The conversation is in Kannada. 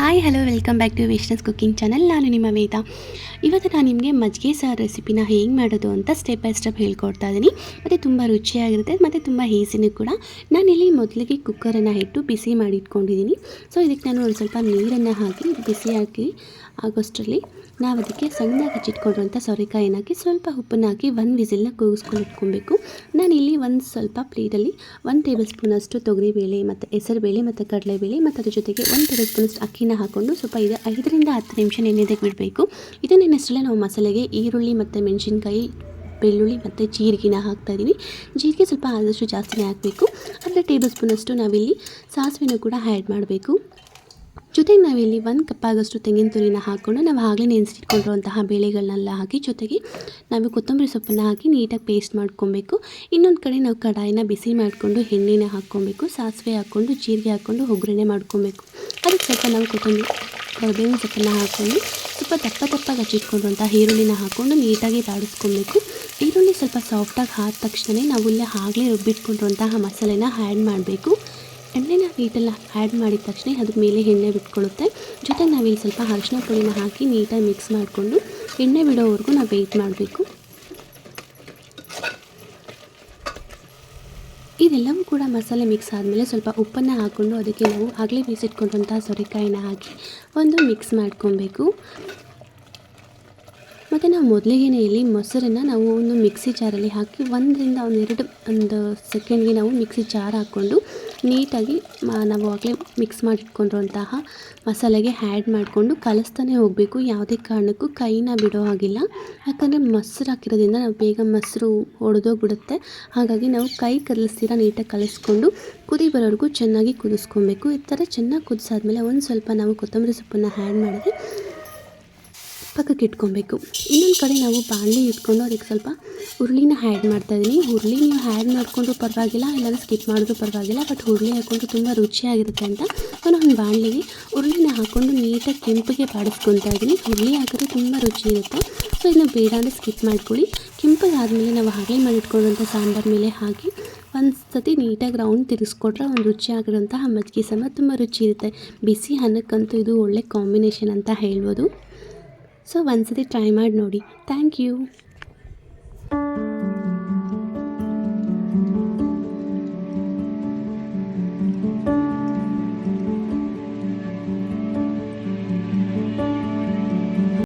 Hi hello welcome back to ವಿಷ್ಣಸ್ cooking channel ನಾನು ನಿಮ್ಮ ವೇದ. ಇವತ್ತು ನಾನು ನಿಮಗೆ ಮಜ್ಜಿಗೆ ಸಾರು ರೆಸಿಪಿನ ಹೇಗೆ ಮಾಡೋದು ಅಂತ ಸ್ಟೆಪ್ ಬೈ ಸ್ಟೆಪ್ ಹೇಳ್ಕೊಡ್ತಾ ಇದ್ದೀನಿ ಮತ್ತು ತುಂಬ ರುಚಿಯಾಗಿರುತ್ತೆ, ಮತ್ತು ತುಂಬ ಈಸಿನೂ ಕೂಡ. ನಾನಿಲ್ಲಿ ಮೊದಲಿಗೆ ಕುಕ್ಕರನ್ನು ಇಟ್ಟು ಬಿಸಿ ಮಾಡಿ ಇಟ್ಕೊಂಡಿದ್ದೀನಿ ಸೊ ಇದಕ್ಕೆ ನಾನು ಒಂದು ಸ್ವಲ್ಪ ನೀರನ್ನು ಹಾಕಿ, ಬಿಸಿ ಆಗೋಷ್ಟರಲ್ಲಿ ನಾವು ಅದಕ್ಕೆ ಸಣ್ಣದಾಗಿ ಹಚ್ಚಿಟ್ಕೊಂಡಿರುವಂಥ ಸೋರೆಕಾಯಿನ ಹಾಕಿ ಸ್ವಲ್ಪ ಉಪ್ಪನ್ನು ಹಾಕಿ ಒಂದು ವಿಸಿಲ್ನ ಕೂಗಿಸ್ಕೊಂಡು ಇಟ್ಕೊಬೇಕು. ನಾನಿಲ್ಲಿ ಒಂದು ಸ್ವಲ್ಪ ಪ್ಲೇಟಲ್ಲಿ ಒಂದು ಟೇಬಲ್ ಸ್ಪೂನಷ್ಟು ತೊಗರಿಬೇಳೆ ಮತ್ತು ಹೆಸರುಬೇಳೆ ಮತ್ತು ಕಡಲೆಬೇಳೆ ಮತ್ತು ಅದ್ರ ಜೊತೆಗೆ ಒಂದು ಟೇಬಲ್ ಸ್ಪೂನಷ್ಟು ಅಕ್ಕಿನ ಹಾಕ್ಕೊಂಡು ಸ್ವಲ್ಪ ಇದು ಐದರಿಂದ ಹತ್ತು ನಿಮಿಷ ನೆನೆದಕ್ಕೆ ಬಿಡಬೇಕು ಇದು ನೆನೆಸಲೇ ನಾವು ಮಸಾಲೆಗೆ ಈರುಳ್ಳಿ ಮತ್ತು ಮೆಣಸಿನ್ಕಾಯಿ, ಬೆಳ್ಳುಳ್ಳಿ ಮತ್ತು ಜೀರಿಗೆನ ಹಾಕ್ತಾಯಿದ್ದೀನಿ ಜೀರಿಗೆ ಸ್ವಲ್ಪ ಆದಷ್ಟು ಜಾಸ್ತಿನೇ ಹಾಕಬೇಕು. ಅರ್ಧ ಟೇಬಲ್ ಸ್ಪೂನಷ್ಟು ನಾವಿಲ್ಲಿ ಸಾಸಿವೆನೂ ಕೂಡ ಆ್ಯಡ್ ಮಾಡಬೇಕು. ಜೊತೆಗೆ ನಾವಿಲ್ಲಿ ಒಂದು ಕಪ್ಪಾಗಷ್ಟು ತೆಂಗಿನ ತುರಿನ ಹಾಕ್ಕೊಂಡು ನಾವು ಆಗಲೇ ನೆನೆಸಿಟ್ಕೊಂಡಿರುವಂತಹ ಬೇಳೆಗಳನ್ನೆಲ್ಲ ಹಾಕಿ, ಜೊತೆಗೆ ನಾವು ಕೊತ್ತಂಬರಿ ಸೊಪ್ಪನ್ನು ಹಾಕಿ ನೀಟಾಗಿ ಪೇಸ್ಟ್ ಮಾಡ್ಕೊಬೇಕು. ಇನ್ನೊಂದು ಕಡೆ ನಾವು ಕಡಾಯಿನ ಬಿಸಿ ಮಾಡಿಕೊಂಡು ಎಣ್ಣೆನ ಹಾಕ್ಕೊಬೇಕು. ಸಾಸಿವೆ ಹಾಕ್ಕೊಂಡು, ಜೀರಿಗೆ ಹಾಕ್ಕೊಂಡು, ಒಗ್ಗರಣೆ ಮಾಡ್ಕೊಬೇಕು. ಅದಕ್ಕೆ ಸ್ವಲ್ಪ ನಾವು ಕೊತ್ತಂಬರಿ, ಕರಿಬೇವಿನ ಸೊಪ್ಪನ್ನು ಹಾಕ್ಕೊಂಡು ಸ್ವಲ್ಪ ದಪ್ಪ ದಪ್ಪಾಗಿ ಹಚ್ಚಿಟ್ಕೊಂಡಿರುವಂಥ ಈರುಳ್ಳಿನ ಹಾಕ್ಕೊಂಡು ನೀಟಾಗಿ ಬಾಡಿಸ್ಕೊಬೇಕು ಈರುಳ್ಳಿ ಸ್ವಲ್ಪ ಸಾಫ್ಟಾಗಿ ಆದ ತಕ್ಷಣವೇ ನಾವು ಇಲ್ಲೇ ಆಗಲೇ ರುಬ್ಬಿಟ್ಕೊಂಡಿರುವಂತಹ ಮಸಾಲೆನ ಆ್ಯಡ್ ಮಾಡಬೇಕು. ಎಣ್ಣೆನ ನೀಟೆಲ್ಲ ಆ್ಯಡ್ ಮಾಡಿದ ತಕ್ಷಣ ಅದ್ರ ಮೇಲೆ ಎಣ್ಣೆ ಬಿಟ್ಕೊಳ್ಳುತ್ತೆ. ಜೊತೆಗೆ ನಾವಿಲ್ಲಿ ಸ್ವಲ್ಪ ಅರಿಶಿನ ಪುಡಿನ ಹಾಕಿ ನೀಟಾಗಿ ಮಿಕ್ಸ್ ಮಾಡಿಕೊಂಡು ಎಣ್ಣೆ ಬಿಡೋವರೆಗೂ ನಾವು ವೆಯ್ಟ್ ಮಾಡಬೇಕು. ಇದೆಲ್ಲವೂ ಕೂಡ ಮಸಾಲೆ ಮಿಕ್ಸ್ ಆದಮೇಲೆ ಸ್ವಲ್ಪ ಉಪ್ಪನ್ನು ಹಾಕ್ಕೊಂಡು ಅದಕ್ಕೆ ನಾವು ಆಗಲೇ ಬೀಸಿಟ್ಕೊಂಡಂತಹ ಸೊರೆಕಾಯಿನ ಹಾಕಿ ಒಂದು ಮಿಕ್ಸ್ ಮಾಡ್ಕೊಬೇಕು. ಮತ್ತು ನಾವು ಮೊದಲಿಗೆ ಇಲ್ಲಿ ಮೊಸರನ್ನು ನಾವು ಒಂದು ಮಿಕ್ಸಿ ಜಾರಲ್ಲಿ ಹಾಕಿ ಒಂದರಿಂದ ಒಂದೆರಡು, ಒಂದು ಸೆಕೆಂಡ್ಗೆ ನಾವು ಮಿಕ್ಸಿ ಜಾರ್ ಹಾಕ್ಕೊಂಡು ನೀಟಾಗಿ ನಾವು ಆಗಲೇ ಮಿಕ್ಸ್ ಮಾಡಿಟ್ಕೊಂಡಿರುವಂತಹ ಮಸಾಲೆಗೆ ಆ್ಯಡ್ ಮಾಡಿಕೊಂಡು ಕಲಿಸ್ತಾನೆ ಹೋಗಬೇಕು. ಯಾವುದೇ ಕಾರಣಕ್ಕೂ ಕೈನ ಬಿಡೋ ಹಾಗಿಲ್ಲ. ಯಾಕಂದರೆ ಮೊಸರು ಹಾಕಿರೋದ್ರಿಂದ ನಾವು ಬೇಗ ಮೊಸರು ಒಡೆದೋಗ್ಬಿಡುತ್ತೆ. ಹಾಗಾಗಿ ನಾವು ಕೈ ಕಲಿಸ್ತೀರ ನೀಟಾಗಿ ಕಲಿಸ್ಕೊಂಡು ಕುದಿ ಬರೋವರೆಗೂ ಚೆನ್ನಾಗಿ ಕುದಿಸ್ಕೊಬೇಕು. ಈ ಥರ ಚೆನ್ನಾಗಿ ಕುದಿಸಾದ್ಮೇಲೆ ಒಂದು ಸ್ವಲ್ಪ ನಾವು ಕೊತ್ತಂಬರಿ ಸೊಪ್ಪನ್ನು ಆ್ಯಡ್ ಮಾಡಿದ್ರೆ ಪಕ್ಕಕ್ಕೆ ಇಟ್ಕೊಬೇಕು. ಇನ್ನೊಂದು ಕಡೆ ನಾವು ಬಾಣಲಿ ಇಟ್ಕೊಂಡು ಅದಕ್ಕೆ ಸ್ವಲ್ಪ ಹುರುಳಿನ ಆ್ಯಡ್ ಮಾಡ್ತಾಯಿದ್ದೀನಿ ಹುರುಳಿ ನೀವು ಆ್ಯಡ್ ಮಾಡಿಕೊಂಡ್ರೂ ಪರವಾಗಿಲ್ಲ, ಇಲ್ಲಾಂದ್ರೆ ಸ್ಕಿಪ್ ಮಾಡಿದ್ರೂ ಪರವಾಗಿಲ್ಲ ಬಟ್ ಹುರುಳಿ ಹಾಕ್ಕೊಂಡು ತುಂಬ ರುಚಿಯಾಗಿರುತ್ತೆ ಅಂತ ನಾನು ಒಂದು ಬಾಣಲಿಗೆ ಹುರುಳಿನ ಹಾಕ್ಕೊಂಡು ನೀಟಾಗಿ ಕೆಂಪಿಗೆ ಬಾಡಿಸ್ಕೊತಾ ಇದ್ದೀನಿ ಹುರುಳಿ ಹಾಕಿದ್ರೆ ತುಂಬ ರುಚಿ ಇರುತ್ತೆ. ಸೊ ಇದನ್ನ ಬೇಡ ಅಂದರೆ ಸ್ಕಿಪ್ ಮಾಡ್ಕೊಳ್ಳಿ. ಕೆಂಪಿಗೆ ಆದಮೇಲೆ ನಾವು ಹಾಗೆ ಮಾಡಿಟ್ಕೊಂಡಂಥ ಸಾಂಬಾರ್ ಮೇಲೆ ಹಾಕಿ ಒಂದು ಸತಿ ನೀಟಾಗಿ ರೌಂಡ್ ತಿರುಗಿಸ್ಕೊಟ್ರೆ ಒಂದು ರುಚಿಯಾಗಿರೋಂತಹ ಮಜ್ಜಿಗೆ ಸಮ ತುಂಬ ರುಚಿ ಇರುತ್ತೆ. ಬಿಸಿ ಅನ್ನಕ್ಕಂತೂ ಇದು ಒಳ್ಳೆ ಕಾಂಬಿನೇಷನ್ ಅಂತ ಹೇಳ್ಬೋದು. ಸೊ ಒಂದ್ಸತಿ ಟ್ರೈ ಮಾಡಿ ನೋಡಿ. Thank you